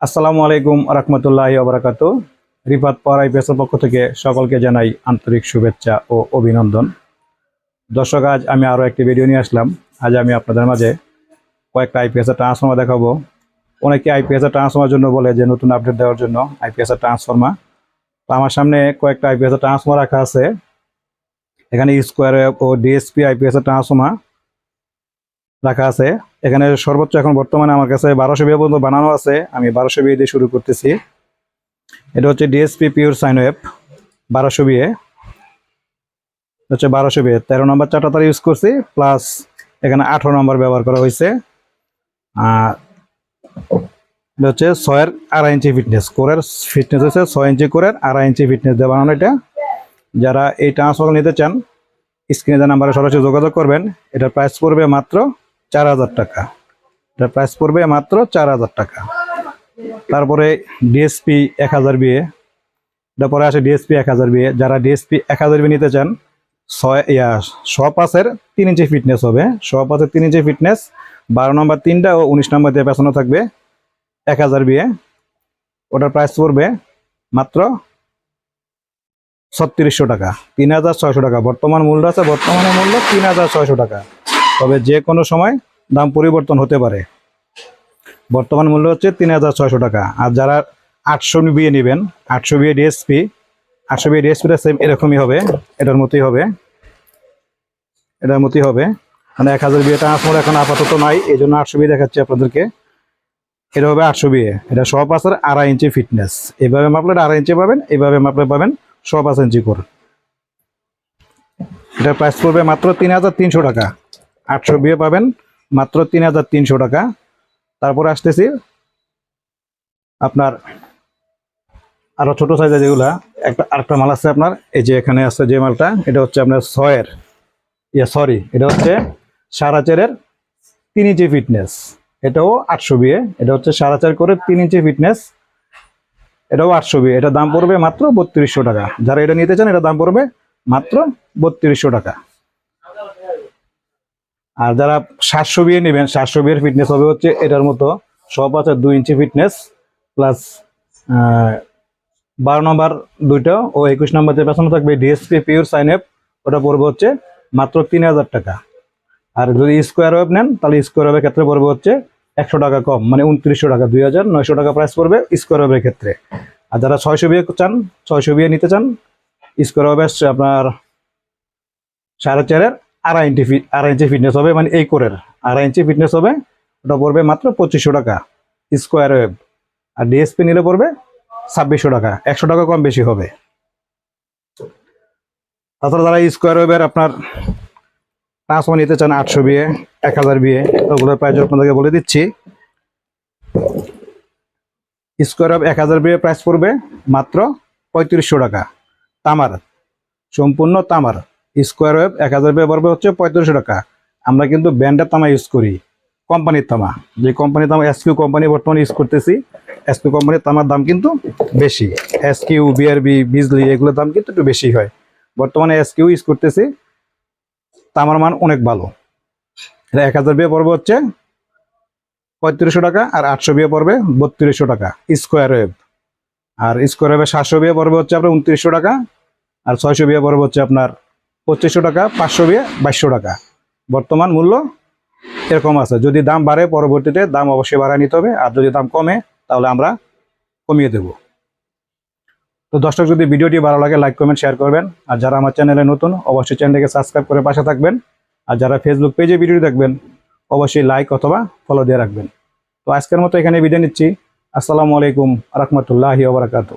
আসসালামু আলাইকুম রহমতুল্লাহ আবরাকাত রিফাত পাওয়ার আইপিএসের পক্ষ থেকে সকলকে জানাই আন্তরিক শুভেচ্ছা ও অভিনন্দন। দর্শক, আজ আমি আরও একটি ভিডিও নিয়ে আসলাম। আজ আমি আপনাদের মাঝে কয়েকটা আইপিএসের ট্রান্সফর্মার দেখাবো। অনেকে আইপিএসের ট্রান্সফর্মার জন্য বলে যে নতুন আপডেট দেওয়ার জন্য আইপিএসের ট্রান্সফর্মার তো আমার সামনে কয়েকটা আইপিএসের ট্রান্সফর্মার রাখা আছে। এখানে স্কোয়ার ও ডিএসপি আইপিএসের ট্রান্সফর্মার রাখা আছে। এখানে সর্বোচ্চ এখন বর্তমানে আমার কাছে বারোশো বিয়ে পর্যন্ত বানানো আছে। আমি বারোশো বিয়ে দিয়ে শুরু করতেছি। এটা হচ্ছে ডিএসপি পিওর সাইন ওয়েব বারোশো বিয়ে হচ্ছে বারোশো বিয়ে তেরো নম্বর চারটা তার ইউজ করছি প্লাস এখানে আঠারো নম্বর ব্যবহার করা হয়েছে। আর এটা হচ্ছে ছয়ের আড়াই ইঞ্চি ফিটনেস কোরের ফিটনেস হচ্ছে ছয় ইঞ্চি কোরের আড়াই ইঞ্চি ফিটনেস দিয়ে বানানো এটা। যারা এই ট্রান্সফার নিতে চান স্ক্রিনে যে নাম্বারে সরাসরি যোগাযোগ করবেন। এটার প্রাইস পড়বে মাত্র চার হাজার টাকা। এটার প্রাইস পড়বে মাত্র চার হাজার টাকা। তারপরে ডিএসপি এক হাজার বিয়ে। তারপরে আসে ডিএসপি এক হাজার বিয়ে। যারা ডিএসপি এক হাজার বিয়ে নিতে চান, ছয়, ইয়া শ পাঁচের তিন ইঞ্চি ফিটনেস হবে। শ পাঁচের তিন ইঞ্চি ফিটনেস বারো নম্বর তিনটা ও উনিশ নম্বর দিয়ে পেছানো থাকবে এক হাজার বিয়ে। ওটার প্রাইস পড়বে মাত্র ছত্রিশশো টাকা, তিন হাজার ছয়শো টাকা। বর্তমান মূল্য আছে, বর্তমানে মূল্য তিন হাজার ছয়শো টাকা। তবে যে কোনো সময় দাম পরিবর্তন হতে পারে। বর্তমান মূল্য হচ্ছে তিন হাজার ছয়শো টাকা। আর যারা আটশো বিয়ে নেবেন, আটশো বিয়ে ডিএসপি আটশো বিয়ে ডিএসপিটা সেম এরকমই হবে, এটার মতোই হবে। এটার মতোই হবে। মানে এক হাজার বিয়ে ট্রান্সফার এখন আপাতত নাই এই জন্য আটশো বিয়ে দেখাচ্ছি আপনাদেরকে। এটা হবে আটশো বিয়ে। এটা সব আছে আড়াই ইঞ্চি ফিটনেস। এভাবে মাপলে আড়াই ইঞ্চি পাবেন এইভাবে মাপলে পাবেন সব পাঁচ ইঞ্চি করে। এটার প্রাইস পড়বে মাত্র তিন হাজার তিনশো টাকা। আটশো বিয়ে পাবেন, মাত্র তিন হাজার তিনশো টাকা। তারপরে আসতেছি আপনার আরও ছোট সাইজের যেগুলা, একটা, আরেকটা মাল আছে আপনার, এই যে এখানে আছে যে মালটা, এটা হচ্ছে আপনার ছয়ের, ইয়া সরি এটা হচ্ছে সাড়ে চারের তিন ইঞ্চি ফিটনেস এটাও আটশো বিয়ে, এটা হচ্ছে সাড়ে চার করে তিন ইঞ্চি ফিটনেস এটাও আটশো বিয়ে। এটা দাম পড়বে মাত্র বত্রিশশো টাকা। যারা এটা নিতে চান, এটা দাম পড়বে মাত্র বত্রিশশো টাকা। আর যারা সাতশো বিয়ে নেবেন, সাতশো বিয়ের ফিটনেস হবে হচ্ছে এটার মতো। সব আছে দুই ইঞ্চি ফিটনেস প্লাস বারো নম্বর দুইটা ও একুশ নম্বর যে পেছনে থাকবে ডিএসপি পিওর সাইন অ্যাপ ওটা পড়বে হচ্ছে মাত্র তিন হাজার টাকা। আর যদি স্কোয়ার ওয়েব নেন, তাহলে স্কোয়ার ওয়েবের ক্ষেত্রে পড়বে হচ্ছে একশো টাকা কম মানে উনত্রিশশো টাকা, দুই হাজার নয়শো টাকা প্রাইস পড়বে স্কোয়ার ওয়েবের ক্ষেত্রে। আর যারা ছয়শো বিয়ে চান, ছয়শো বিয়ে নিতে চান স্কোয়ার ওয়েব আপনার সাড়ে চারের আড়াই ইঞ্চি আড়াই ইঞ্চি ফিটনেস হবে মানে এই কোরের। আড়াই ইঞ্চি ফিটনেস হবে, ওটা পড়বে মাত্র পঁচিশশো টাকা। স্কোয়ার ওয়েব আর ডিএসপি নিলে পড়বে ছাব্বিশশো টাকা, একশো টাকা কম বেশি হবে। তাছাড়া যারা স্কোয়ার ওয়েবের আপনার ট্রান্সফার নিতে চান, আটশো বিয়ে, এক হাজার বিয়ে, ওগুলোর প্রাইস আপনাদেরকে বলে দিচ্ছি। স্কোয়ার ওয়েব এক হাজার বিয়ে প্রাইস পড়বে মাত্র পঁয়ত্রিশশো টাকা। তামার, সম্পূর্ণ তামার। স্কোয়ার ওয়েব এক হাজার বিয়ে পড়বে হচ্ছে পঁয়ত্রিশশো টাকা। আমরা কিন্তু ব্র্যান্ডের তামা ইউজ করি, কোম্পানির তামা। যে কোম্পানির তামা এসকিউ কোম্পানি বর্তমানে ইউজ করতেছি এসকিউ কোম্পানির তামার দাম কিন্তু বেশি। এসকিউ বিআরবি বিজলি এগুলোর দাম কিন্তু একটু বেশি হয়। বর্তমানে এসকিউ ইউজ করতেছি, তামার মান অনেক ভালো। এটা এক হাজার বিয়ে পড়বে হচ্ছে পঁয়ত্রিশশো টাকা আর আটশো বিয়ে পড়বে বত্রিশশো টাকা স্কোয়ার ওয়েব। আর স্কোয়ার ওয়েবে সাতশো বিয়ে পড়বে হচ্ছে আপনার উনত্রিশশো টাকা আর ছয়শো বিয়ে পড়বে হচ্ছে আপনার পঁচিশশো টাকা, পাঁচশো বিয়ে, বাইশশো টাকা। বর্তমান মূল্য এরকম আছে। যদি দাম বাড়ে, পরবর্তীতে দাম অবশ্যই বাড়ায় নিতে হবে। আর যদি দাম কমে, তাহলে আমরা কমিয়ে দেব। তো দর্শক, যদি ভিডিওটি ভালো লাগে, লাইক, কমেন্ট, শেয়ার করবেন। আর যারা আমার চ্যানেলে নতুন, অবশ্যই চ্যানেলকে সাবস্ক্রাইব করে পাশে থাকবেন। আর যারা ফেসবুক পেজে ভিডিও দেখবেন, অবশ্যই লাইক অথবা ফলো দিয়ে রাখবেন। তো আজকের মতো এখানে বিদায় নিচ্ছি। আসসালামু আলাইকুম, রহমতুল্লাহি ওবরাকাতু